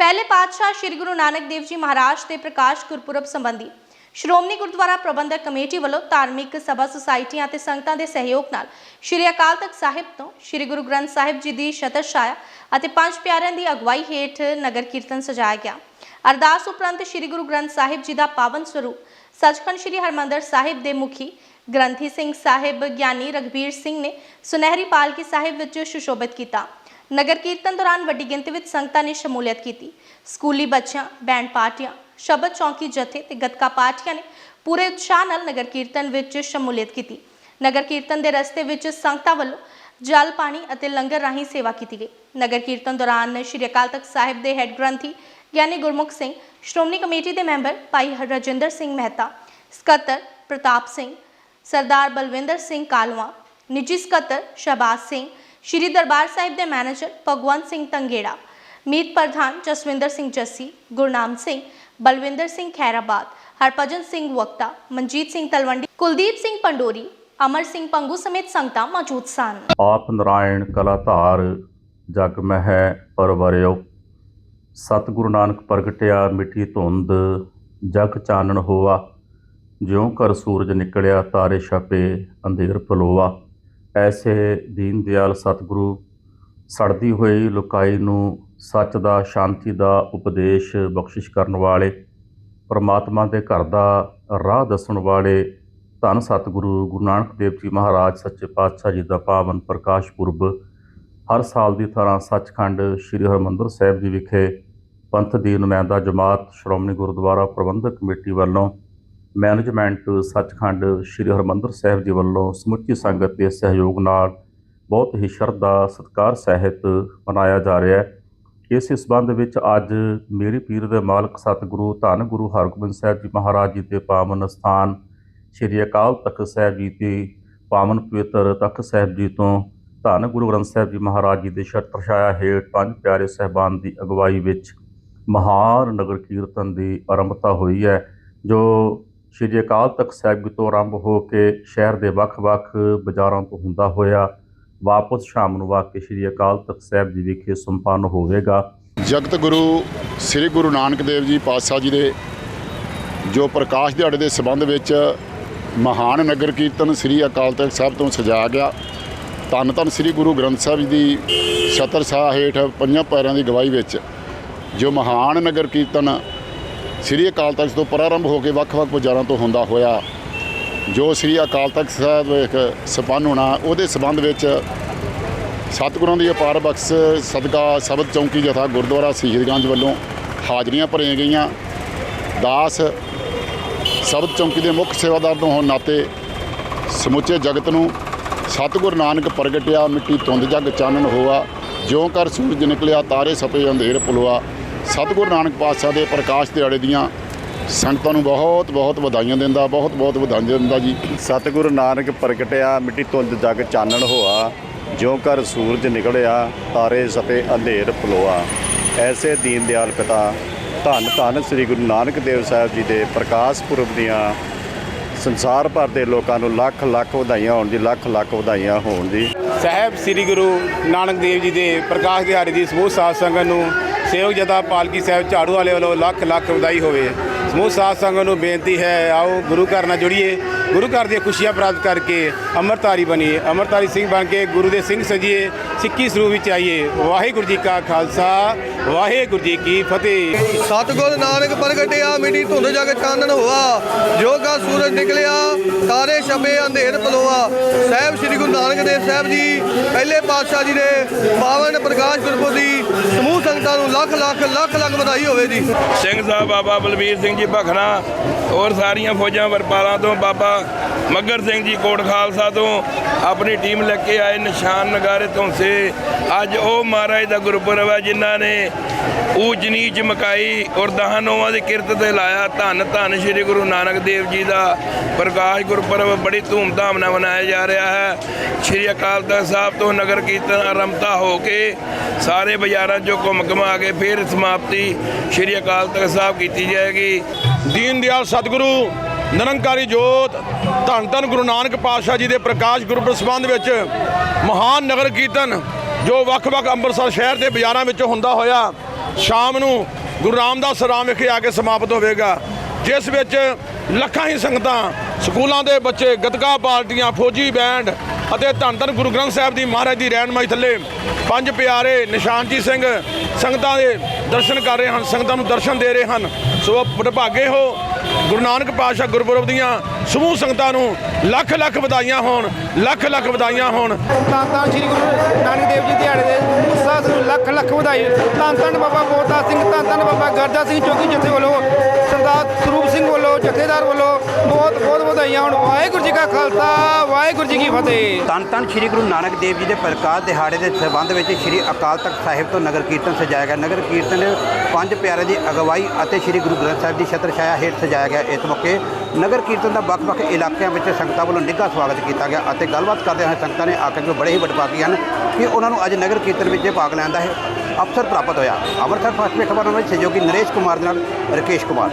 ਪਹਿਲੇ ਪਾਤਸ਼ਾਹ ਸ੍ਰੀ ਗੁਰੂ ਨਾਨਕ ਦੇਵ ਜੀ ਮਹਾਰਾਜ ਦੇ ਪ੍ਰਕਾਸ਼ ਗੁਰਪੁਰਬ ਸੰਬੰਧੀ ਸ਼੍ਰੋਮਣੀ ਗੁਰਦੁਆਰਾ ਪ੍ਰਬੰਧਕ ਕਮੇਟੀ ਵੱਲੋਂ ਧਾਰਮਿਕ ਸਭਾ ਸੁਸਾਇਟੀਆਂ ਅਤੇ ਸੰਗਤਾਂ ਦੇ ਸਹਿਯੋਗ ਨਾਲ ਸ੍ਰੀ ਅਕਾਲ ਤਖਤ ਸਾਹਿਬ ਤੋਂ ਸ੍ਰੀ ਗੁਰੂ ਗ੍ਰੰਥ ਸਾਹਿਬ ਜੀ ਦੀ ਛਤਰ ਛਾਇਆ ਅਤੇ ਪੰਜ ਪਿਆਰਿਆਂ ਦੀ ਅਗਵਾਈ ਹੇਠ ਨਗਰ ਕੀਰਤਨ ਸਜਾਇਆ ਗਿਆ। ਅਰਦਾਸ ਉਪਰੰਤ ਸ੍ਰੀ ਗੁਰੂ ਗ੍ਰੰਥ ਸਾਹਿਬ ਜੀ ਦਾ ਪਾਵਨ ਸਰੂਪ ਸੱਚਖੰਡ ਸ੍ਰੀ ਹਰਮੰਦਰ ਸਾਹਿਬ ਦੇ ਮੁਖੀ ਗ੍ਰੰਥੀ ਸਿੰਘ ਸਾਹਿਬ ਗਿਆਨੀ ਰਗਵੀਰ ਸਿੰਘ ਨੇ ਸੁਨਹਿਰੀ ਪਾਲਕੀ ਸਾਹਿਬ ਵਿੱਚ ਸੁਸ਼ੋਭਿਤ ਕੀਤਾ। ਨਗਰ ਕੀਰਤਨ ਦੌਰਾਨ ਵੱਡੀ ਗਿਣਤੀ ਵਿੱਚ ਸੰਗਤਾਂ ਨੇ ਸ਼ਮੂਲੀਅਤ ਕੀਤੀ। ਸਕੂਲੀ ਬੱਚਿਆਂ, ਬੈਂਡ ਪਾਰਟੀਆਂ, ਸ਼ਬਦ ਚੌਂਕੀ ਜਥੇ ਤੇ ਗੱਤਕਾ ਪਾਰਟੀਆਂ ਨੇ ਪੂਰੇ ਉਤਸ਼ਾਹ ਨਾਲ ਨਗਰ ਕੀਰਤਨ ਵਿੱਚ ਸ਼ਮੂਲੀਅਤ ਕੀਤੀ। ਨਗਰ ਕੀਰਤਨ ਦੇ ਰਸਤੇ ਵਿੱਚ ਸੰਗਤਾਂ ਵੱਲੋਂ ਜਲ, ਪਾਣੀ ਅਤੇ ਲੰਗਰ ਰਾਹੀਂ ਸੇਵਾ ਕੀਤੀ ਗਈ। ਨਗਰ ਕੀਰਤਨ ਦੌਰਾਨ ਸ਼੍ਰੀ ਅਕਾਲ ਤਖਤ ਸਾਹਿਬ ਦੇ ਹੈੱਡ ਗ੍ਰੰਥੀ ਗਿਆਨੀ ਗੁਰਮੁਖ ਸਿੰਘ, ਸ਼੍ਰੋਮਣੀ ਕਮੇਟੀ ਦੇ ਮੈਂਬਰ ਭਾਈ ਰਜਿੰਦਰ ਸਿੰਘ ਮਹਿਤਾ, ਸਕੱਤਰ ਪ੍ਰਤਾਪ ਸਿੰਘ, ਸਰਦਾਰ ਬਲਵਿੰਦਰ ਸਿੰਘ ਕਾਲਵਾ, ਨਿੱਜੀ ਸਕੱਤਰ ਸ਼ਹਬਾਜ਼ ਸਿੰਘ ਸ਼੍ਰੀ ਦਰਬਾਰ ਸਾਹਿਬ ਦੇ ਮੈਨੇਜਰ ਭਗਵੰਤ ਸਿੰਘ ਤੰਗੇੜਾ, ਮੀਤ ਪ੍ਰਧਾਨ ਜਸਵਿੰਦਰ ਸਿੰਘ ਜੱਸੀ, ਗੁਰਨਾਮ ਸਿੰਘ, ਬਲਵਿੰਦਰ ਸਿੰਘ ਖੈਰਾਬਾਦ, ਹਰਭਜਨ ਸਿੰਘ ਵਕਤਾ, ਮਨਜੀਤ ਸਿੰਘ ਤਲਵੰਡੀ, ਕੁਲਦੀਪ ਸਿੰਘ ਪੰਡੋਰੀ, ਅਮਰ ਸਿੰਘ ਪੰਗੂ ਸਮੇਤ ਸੰਗਤਾਂ ਮੌਜੂਦ ਸਨ। ਆਪ ਨਰਾਇਣ ਕਲਾ ਧਾਰ ਜਗ ਮਹਿ ਪਰਵਰਿਓ, ਸਤਿਗੁਰੂ ਨਾਨਕ ਪ੍ਰਗਟਿਆ ਮਿੱਠੀ ਧੁੰਦ, ਜਗ ਚਾਨਣ ਹੋਆ, ਜਿਉਂ ਘਰ ਸੂਰਜ ਨਿਕਲਿਆ ਤਾਰੇ ਛਪੇ, ਅੰਧੇਰ ਪਲੋਵਾ ਐਸੇ ਦੀਨ ਦਿਆਲ ਸਤਿਗੁਰੂ, ਸੜਦੀ ਹੋਈ ਲੁਕਾਈ ਨੂੰ ਸੱਚ ਦਾ, ਸ਼ਾਂਤੀ ਦਾ ਉਪਦੇਸ਼ ਬਖਸ਼ਿਸ਼ ਕਰਨ ਵਾਲੇ, ਪਰਮਾਤਮਾ ਦੇ ਘਰ ਦਾ ਰਾਹ ਦੱਸਣ ਵਾਲੇ ਧੰਨ ਸਤਿਗੁਰੂ ਗੁਰੂ ਨਾਨਕ ਦੇਵ ਜੀ ਮਹਾਰਾਜ, ਸੱਚੇ ਪਾਤਸ਼ਾਹ ਜੀ ਦਾ ਪਾਵਨ ਪ੍ਰਕਾਸ਼ ਪੁਰਬ ਹਰ ਸਾਲ ਦੀ ਤਰ੍ਹਾਂ ਸੱਚਖੰਡ ਸ੍ਰੀ ਹਰਿਮੰਦਰ ਸਾਹਿਬ ਜੀ ਵਿਖੇ ਪੰਥ ਦੀ ਨੁਮਾਇੰਦਾ ਜਮਾਤ, ਸ਼੍ਰੋਮਣੀ ਗੁਰਦੁਆਰਾ ਪ੍ਰਬੰਧਕ ਕਮੇਟੀ ਵੱਲੋਂ ਮੈਨੇਜਮੈਂਟ ਸੱਚਖੰਡ ਸ੍ਰੀ ਹਰਿਮੰਦਰ ਸਾਹਿਬ ਜੀ ਵੱਲੋਂ ਸਮੁੱਚੀ ਸੰਗਤ ਦੇ ਸਹਿਯੋਗ ਨਾਲ ਬਹੁਤ ਹੀ ਸ਼ਰਧਾ ਸਤਿਕਾਰ ਸਹਿਤ ਮਨਾਇਆ ਜਾ ਰਿਹਾ ਹੈ। ਇਸੇ ਸਬੰਧ ਵਿੱਚ ਅੱਜ ਮੇਰੀ ਪੀਰ ਦੇ ਮਾਲਕ ਸਤਿਗੁਰੂ ਧੰਨ ਗੁਰੂ ਹਰਗੋਬਿੰਦ ਸਾਹਿਬ ਜੀ ਮਹਾਰਾਜ ਜੀ ਦੇ ਪਾਵਨ ਸਥਾਨ ਸ੍ਰੀ ਅਕਾਲ ਤਖਤ ਸਾਹਿਬ ਜੀ ਦੇ ਪਾਵਨ ਪਵਿੱਤਰ ਤਖਤ ਸਾਹਿਬ ਜੀ ਤੋਂ ਧੰਨ ਗੁਰੂ ਗ੍ਰੰਥ ਸਾਹਿਬ ਜੀ ਮਹਾਰਾਜ ਜੀ ਦੇ ਛਤਰ ਛਾਇਆ ਹੇਠ ਪੰਜ ਪਿਆਰੇ ਸਹਿਬਾਨ ਦੀ ਅਗਵਾਈ ਵਿੱਚ ਮਹਾਨ ਨਗਰ ਕੀਰਤਨ ਦੀ ਆਰੰਭਤਾ ਹੋਈ ਹੈ, ਜੋ ਸ੍ਰੀ ਅਕਾਲ ਤਖਤ ਸਾਹਿਬ ਤੋਂ ਆਰੰਭ ਹੋ ਕੇ ਸ਼ਹਿਰ ਦੇ ਵੱਖ-ਵੱਖ ਬਾਜ਼ਾਰਾਂ ਤੋਂ ਹੁੰਦਾ ਹੋਇਆ ਵਾਪਸ ਸ਼ਾਮ ਨੂੰ ਵਾਕੇ ਸ੍ਰੀ ਅਕਾਲ ਤਖਤ ਸਾਹਿਬ ਜੀ ਵਿਖੇ ਸੰਪੰਨ ਹੋਵੇਗਾ। ਜਗਤ ਗੁਰੂ, ਸ੍ਰੀ ਗੁਰੂ ਨਾਨਕ ਦੇਵ ਜੀ ਪਾਤਸ਼ਾਹ ਜੀ ਦੇ ਜੋ ਪ੍ਰਕਾਸ਼ ਦਿਹਾੜੇ ਦੇ ਸਬੰਧ ਵਿੱਚ ਮਹਾਨ ਨਗਰ ਕੀਰਤਨ ਸ੍ਰੀ ਅਕਾਲ ਤਖਤ ਸਾਹਿਬ ਤੋਂ ਸਜਾਇਆ ਗਿਆ। ਧੰਨ ਧੰਨ ਸ੍ਰੀ ਗੁਰੂ ਗ੍ਰੰਥ ਸਾਹਿਬ ਜੀ ਦੀ ਛਤਰ ਸ਼ਾਹ ਹੇਠ ਪੰਜਾਂ ਪੈਰਾਂ ਦੀ ਗਵਾਹੀ ਵਿੱਚ ਜੋ ਮਹਾਨ ਨਗਰ ਕੀਰਤਨ ਸ੍ਰੀ ਅਕਾਲ ਤਖਤ ਤੋਂ ਪ੍ਰਾਰੰਭ ਹੋ ਕੇ ਵੱਖ-ਵੱਖ ਬਾਜ਼ਾਰਾਂ ਤੋਂ ਹੁੰਦਾ ਹੋਇਆ, ਜੋ ਸ੍ਰੀ ਅਕਾਲ ਤਖਤ ਸਾਹਿਬ ਇੱਕ ਸੰਪੰਨ ਹੋਣਾ, ਉਹਦੇ ਸਬੰਧ ਵਿੱਚ ਸਤਿਗੁਰਾਂ ਦੀ ਅਪਾਰ ਬਖਸ਼, ਸਦਕਾ ਸ਼ਬਦ ਚੌਂਕੀ ਜਥਾ ਗੁਰਦੁਆਰਾ ਸ਼ਹੀਦਗੰਜ ਵੱਲੋਂ ਹਾਜ਼ਰੀਆਂ ਭਰੀਆਂ ਗਈਆਂ। ਦਾਸ ਸ਼ਬਦ ਚੌਂਕੀ ਦੇ ਮੁੱਖ ਸੇਵਾਦਾਰ ਤੋਂ ਹੋਣ ਨਾਤੇ ਸਮੁੱਚੇ ਜਗਤ ਨੂੰ ਸਤਿਗੁਰ ਨਾਨਕ ਪ੍ਰਗਟਿਆ, ਮਿੱਟੀ ਧੁੰਦ ਜਗ ਚਾਨਣ ਹੋਆ, ਜਿਉਂ ਕਰ ਸੂਰਜ ਨਿਕਲਿਆ, ਤਾਰੇ ਸਪੇ ਅੰਧੇਰ ਪੁਲਵਾ ਸਤਿਗੁਰ ਨਾਨਕ ਪਾਤਸ਼ਾਹ ਦੇ ਪ੍ਰਕਾਸ਼ ਦਿਹਾੜੇ ਦੀਆਂ ਸੰਗਤਾਂ ਨੂੰ ਬਹੁਤ ਬਹੁਤ ਵਧਾਈਆਂ ਦਿੰਦਾ ਬਹੁਤ ਬਹੁਤ ਵਧਾਈਆਂ ਦਿੰਦਾ ਜੀ। ਸਤਿਗੁਰੂ ਨਾਨਕ ਪ੍ਰਗਟਿਆ ਮਿੱਟੀ ਧੁੰਦ ਜਗ ਚਾਨਣ ਹੋਆ ਜਿਉਂ ਕਰ ਸੂਰਜ ਨਿਕਲਿਆ ਤਾਰੇ ਸਪੇ ਅੰਧੇਰ ਪਲੋਆ ਐਸੇ ਦੀਨ ਦਿਆਲ ਪਿਤਾ ਧੰਨ ਧੰਨ ਸ੍ਰੀ ਗੁਰੂ ਨਾਨਕ ਦੇਵ ਸਾਹਿਬ ਜੀ ਦੇ ਪ੍ਰਕਾਸ਼ ਪੁਰਬ ਦੀਆਂ ਸੰਸਾਰ ਭਰ ਦੇ ਲੋਕਾਂ ਨੂੰ ਲੱਖ ਲੱਖ ਵਧਾਈਆਂ ਹੋਣ ਜੀ ਲੱਖ ਲੱਖ ਵਧਾਈਆਂ ਹੋਣ ਜੀ। ਸਾਹਿਬ ਸ੍ਰੀ ਗੁਰੂ ਨਾਨਕ ਦੇਵ ਜੀ ਦੇ ਪ੍ਰਕਾਸ਼ ਦਿਹਾੜੇ ਦੀ ਸਮੂਹ ਸਾਧ ਸੰਗਤ ਨੂੰ ਸੇਵਕ ਜਥਾ ਪਾਲਕੀ ਸਾਹਿਬ ਝਾੜੂ ਵਾਲੇ ਵੱਲੋਂ ਲੱਖ ਲੱਖ ਵਧਾਈ ਹੋਵੇ। ਸਮੂਹ ਸਾਧ ਸੰਗਤ ਨੂੰ ਬੇਨਤੀ ਹੈ ਆਓ ਗੁਰੂ ਘਰ ਨਾਲ ਜੁੜੀਏ। ਗੁਰੂ ਘਰ ਦੀਆਂ ਖੁਸ਼ੀਆਂ ਪ੍ਰਾਪਤ ਕਰਕੇ ਅੰਮ੍ਰਿਤਧਾਰੀ ਬਣੀਏ। ਅੰਮ੍ਰਿਤਧਾਰੀ ਸਿੰਘ ਬਣ ਕੇ ਗੁਰੂ ਦੇ ਸਿੰਘ ਸਜੀਏ ਸਿੱਖੀ ਸਰੂਪ ਵਿੱਚ ਆਈਏ। ਵਾਹਿਗੁਰੂ ਜੀ ਕਾ ਖਾਲਸਾ ਵਾਹਿਗੁਰੂ ਜੀ ਕੀ ਫਤਿਹ। ਸਤਿਗੁਰ ਨਾਨਕ ਪ੍ਰਗਟਿਆ ਮਿੱਟੀ ਧੁੰਦ ਜਗ ਚਾਨਣ ਹੋਆ। ਜੋ ਕਾ ਸੂਰਜ ਨਿਕਲਿਆ ਤਾਰੇ ਛਪੇ ਅੰਧੇਰ ਪਲੋਆ। ਸਾਹਿਬ ਸ੍ਰੀ ਗੁਰੂ ਨਾਨਕ ਦੇਵ ਸਾਹਿਬ ਜੀ ਪਹਿਲੇ ਪਾਤਸ਼ਾਹ ਜੀ ਦੇ ਪਾਵਨ ਪ੍ਰਕਾਸ਼ ਗੁਰਪੁਰਬ ਦੀ ਸਮੂਹ ਸੰਗਤਾਂ ਨੂੰ ਲੱਖ ਲੱਖ ਲੱਖ ਲੱਖ ਵਧਾਈ ਹੋਵੇ ਜੀ। ਸਿੰਘ ਸਾਹਿਬ ਬਾਬਾ ਬਲਵੀਰ ਸਿੰਘ ਜੀ ਭਖਣਾ ਔਰ ਸਾਰੀਆਂ ਫੌਜਾਂ ਵਰਪਾਲਾਂ ਤੋਂ ਬਾਬਾ ਮੱਗਰ ਸਿੰਘ ਜੀ ਕੋਟ ਖਾਲਸਾ ਤੋਂ ਆਪਣੀ ਟੀਮ ਲੈ ਕੇ ਆਏ ਨਿਸ਼ਾਨ ਨਗਾਰੇ ਤੋਂ ਸੇ ਅੱਜ ਉਹ ਮਹਾਰਾਜ ਦਾ ਗੁਰਪੁਰਬ ਹੈ ਜਿਨ੍ਹਾਂ ਨੇ ਊਚ ਨੀਚ ਮਕਾਈ ਔਰ ਦਹਾਨੋਵਾਂ ਦੀ ਕਿਰਤ ਤੇ ਲਾਇਆ ਧੰਨ ਧੰਨ ਸ੍ਰੀ ਗੁਰੂ ਨਾਨਕ ਦੇਵ ਜੀ ਦਾ ਪ੍ਰਕਾਸ਼ ਗੁਰਪੁਰਬ। ਬੜੀ ਧੂਮਧਾਮ ਨਾਲ ਮਨਾਇਆ ਜਾ ਰਿਹਾ ਹੈ। ਸ੍ਰੀ ਅਕਾਲ ਤਖਤ ਸਾਹਿਬ ਤੋਂ ਨਗਰ ਕੀਰਤਨ ਆਰੰਭਤਾ ਹੋ ਕੇ ਸਾਰੇ ਬਾਜ਼ਾਰਾਂ 'ਚੋਂ ਘੁੰਮ ਘੁਮਾ ਕੇ ਫਿਰ ਸਮਾਪਤੀ ਸ੍ਰੀ ਅਕਾਲ ਤਖਤ ਸਾਹਿਬ ਕੀਤੀ ਜਾਏਗੀ। ਦੀਨ ਦਿਆਲ ਸਤਿਗੁਰੂ, ਨਿਰੰਕਾਰੀ ਜੋਤ, ਧੰਨ ਧੰਨ ਗੁਰੂ ਨਾਨਕ ਪਾਤਸ਼ਾਹ ਜੀ ਦੇ ਪ੍ਰਕਾਸ਼ ਗੁਰਪੁਰਬ ਸੰਬੰਧ ਵਿੱਚ ਮਹਾਨ ਨਗਰ ਕੀਰਤਨ ਜੋ ਵੱਖ-ਵੱਖ ਅੰਮ੍ਰਿਤਸਰ ਸ਼ਹਿਰ ਦੇ ਬਾਜ਼ਾਰਾਂ ਵਿੱਚ ਹੁੰਦਾ ਹੋਇਆ ਸ਼ਾਮ ਨੂੰ ਗੁਰੂ ਰਾਮਦਾਸ ਰਾਮ ਵਿਖੇ ਆ ਕੇ ਸਮਾਪਤ ਹੋਵੇਗਾ, ਜਿਸ ਵਿੱਚ ਲੱਖਾਂ ਹੀ ਸੰਗਤਾਂ, ਸਕੂਲਾਂ ਦੇ ਬੱਚੇ, ਗਤਕਾ ਪਾਰਟੀਆਂ, ਫੌਜੀ ਬੈਂਡ ਅਤੇ ਧੰਨ ਧੰਨ ਗੁਰੂ ਗ੍ਰੰਥ ਸਾਹਿਬ ਦੀ ਮਹਾਰਾਜ ਦੀ ਰਹਿਨਮਾਈ ਥੱਲੇ ਪੰਜ ਪਿਆਰੇ ਨਿਸ਼ਾਨਜੀ ਸਿੰਘ ਸੰਗਤਾਂ ਦੇ ਦਰਸ਼ਨ ਕਰ ਰਹੇ ਹਨ, ਸੰਗਤਾਂ ਨੂੰ ਦਰਸ਼ਨ ਦੇ ਰਹੇ ਹਨ। ਸੋ ਵਡਭਾਗੇ ਹੋ ਗੁਰੂ ਨਾਨਕ ਪਾਤਸ਼ਾਹ ਗੁਰਪੁਰਬ ਦੀਆਂ ਸਮੂਹ ਸੰਗਤਾਂ ਨੂੰ ਲੱਖ ਲੱਖ ਵਧਾਈਆਂ ਹੋਣ, ਲੱਖ ਲੱਖ ਵਧਾਈਆਂ ਹੋਣ। ਤਾਂ ਤਾਂ ਸ੍ਰੀ ਗੁਰੂ ਨਾਨਕ ਦੇਵ ਜੀ ਦਿਹਾੜੇ ਦੇ ਉਤਸਾਹ ਨੂੰ ਲੱਖ ਲੱਖ ਵਧਾਈ। ਧੰਨ ਧੰਨ ਬਾਬਾ ਬੋਤਾ ਸਿੰਘ, ਧੰਨ ਧੰਨ ਬਾਬਾ ਗਰਜਾ ਸਿੰਘ ਚੌਕੀ ਜਥੇ ਵੱਲੋਂ ਸਰਦਾਰ ਸਰੂਪ ਸਿੰਘ ਵੱਲੋਂ, ਜਥੇਦਾਰ ਵੱਲੋਂ ਬਹੁਤ ਬਹੁਤ ਵਧਾਈਆਂ ਹੋਣ। ਵਾਹਿਗੁਰੂ ਜੀ ਕਾ ਖਾਲਸਾ, ਵਾਹਿਗੁਰੂ ਜੀ ਕੀ ਫਤਿਹ। ਧੰਨ ਧੰਨ ਸ੍ਰੀ ਗੁਰੂ ਨਾਨਕ ਦੇਵ ਜੀ ਦੇ ਪ੍ਰਕਾਸ਼ ਦਿਹਾੜੇ ਦੇ ਸੰਬੰਧ ਵਿੱਚ ਸ੍ਰੀ ਅਕਾਲ ਤਖਤ ਸਾਹਿਬ ਤੋਂ ਨਗਰ ਕੀਰਤਨ ਸਜਾਇਆ ਗਿਆ। ਨਗਰ ਕੀਰਤਨ ਪੰਜ ਪਿਆਰੇ ਦੀ ਅਗਵਾਈ ਅਤੇ ਸ੍ਰੀ ਗੁਰੂ ਗ੍ਰੰਥ ਸਾਹਿਬ ਦੀ ਛਤਰ ਛਾਇਆ ਹੇਠ ਸਜਾਇਆ ਗਿਆ। ਇਸ ਮੌਕੇ ਨਗਰ ਕੀਰਤਨ ਦਾ ਵੱਖ-ਵੱਖ ਇਲਾਕਿਆਂ ਵਿੱਚ ਸੰਗਤਾਂ ਵੱਲੋਂ ਨਿੱਘਾ ਸਵਾਗਤ ਕੀਤਾ ਗਿਆ ਅਤੇ ਗੱਲਬਾਤ ਕਰਦੇ ਹੋਏ ਸੰਗਤਾਂ ਨੇ ਆ ਕੇ ਬੜੇ ਹੀ ਵਡਭਾਗੀ ਹਨ ਕਿ ਉਹਨਾਂ ਨੂੰ ਅੱਜ ਨਗਰ ਕੀਰਤਨ ਵਿੱਚ ਭਾਗ ਲੈਣ ਦਾ ਅਵਸਰ ਪ੍ਰਾਪਤ ਹੋਇਆ। ਅੰਮ੍ਰਿਤਸਰ ਫਸਟ ਖਬਰਾਂ ਵਿੱਚ ਸਹਿਯੋਗੀ ਨਰੇਸ਼ ਕੁਮਾਰ ਦੇ ਨਾਲ ਰਕੇਸ਼ ਕੁਮਾਰ।